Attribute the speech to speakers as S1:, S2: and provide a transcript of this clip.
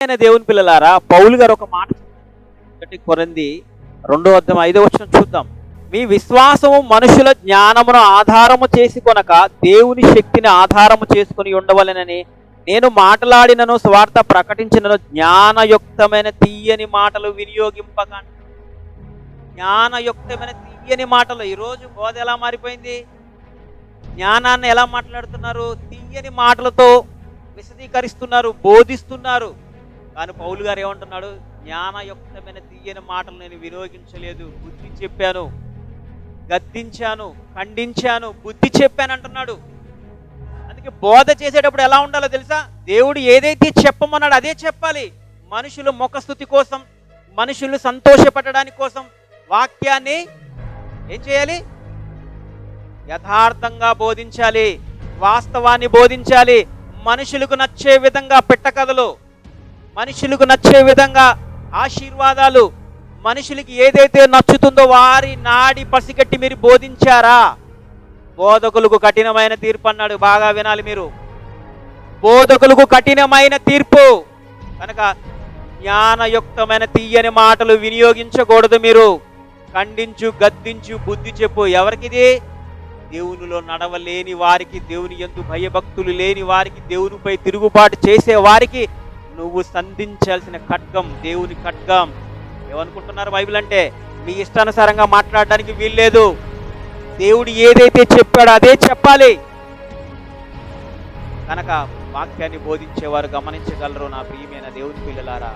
S1: అయిన దేవుని పిల్లలారా పౌలు గారు ఒక మాట ఒకటి కొరంది రెండో అర్థం ఐదో వచ్చిన చూద్దాం. మీ విశ్వాసము మనుషుల జ్ఞానమును ఆధారము చేసి కొనక దేవుని శక్తిని ఆధారము చేసుకుని ఉండవలెనని నేను మాట్లాడినను స్వార్థ ప్రకటించినను జ్ఞానయుక్తమైన తీయని మాటలు వినియోగింపక జ్ఞానయుక్తమైన తీయని మాటలు. ఈరోజు బోధ ఎలా మారిపోయింది? జ్ఞానాన్ని ఎలా మాట్లాడుతున్నారు? తీయని మాటలతో విశదీకరిస్తున్నారు బోధిస్తున్నారు. కానీ పౌలు గారు ఏమంటున్నాడు? జ్ఞానయుక్తమైన తీయని మాటలు నేను వినియోగించలేదు. బుద్ధి చెప్పాను. గద్దించాను. ఖండించాను. బుద్ధి చెప్పాను అంటున్నాడు. అందుకే బోధ చేసేటప్పుడు ఎలా ఉండాలో తెలుసా? దేవుడు ఏదైతే చెప్పమన్నాడు అదే చెప్పాలి. మనుషులు ముఖస్థుతి కోసం మనుషులు సంతోషపడడానికి కోసం వాక్యాన్ని ఏం చేయాలి? యథార్థంగా బోధించాలి. వాస్తవాన్ని బోధించాలి. మనుషులకు నచ్చే విధంగా పెట్టకథలు మనుషులకు నచ్చే విధంగా ఆశీర్వాదాలు మనుషులకి ఏదైతే నచ్చుతుందో వారి నాడి పసిగట్టి మీరు బోధించారా? బోధకులకు కఠినమైన తీర్పు అన్నాడు. బాగా వినాలి మీరు. బోధకులకు కఠినమైన తీర్పు. కనుక జ్ఞానయుక్తమైన తీయని మాటలు వినియోగించకూడదు మీరు. ఖండించు గద్దించు బుద్ధి చెప్పు. ఎవరికిది? దేవునిలో నడవలేని వారికి దేవుని ఎందు భయభక్తులు లేని వారికి దేవునిపై తిరుగుబాటు చేసే వారికి నువ్వు సంధించాల్సిన ఖడ్గం దేవుని ఖడ్గం. ఏమనుకుంటున్నారు బైబిల్ అంటే? మీ ఇష్టానుసారంగా మాట్లాడడానికి వీల్లేదు. దేవుడు ఏదైతే చెప్పాడో అదే చెప్పాలి. కనుక వాక్యాన్ని బోధించేవారు గమనించగలరు నా ప్రియమైన దేవుని పిల్లలారా.